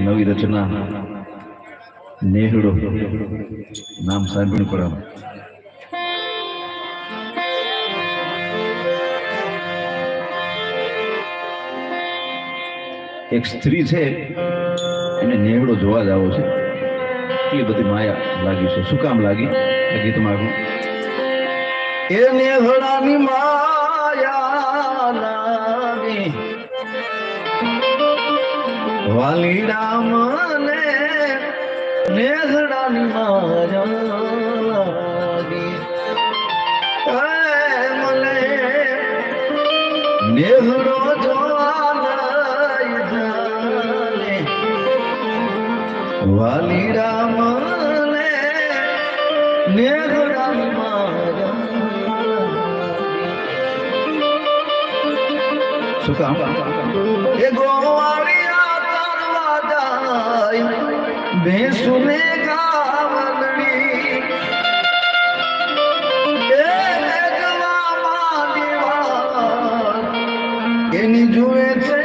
રચના, નેહડો નામ સાંભળ્યું પણ એક સ્ત્રી છે, એને નેહડો જોવા જ આવો છે. એટલી બધી માયા લાગી છે. શું કામ લાગી? ગીતમાં આગળ એ નેહડાની માયા લાગી. વાલી રામ ને નેહડાની એ મને નેહડો વાલી રામ ને નેહડાની માયા શું કામ? એ ગાય ભેંસુને ગાવલડી એની જુએ છે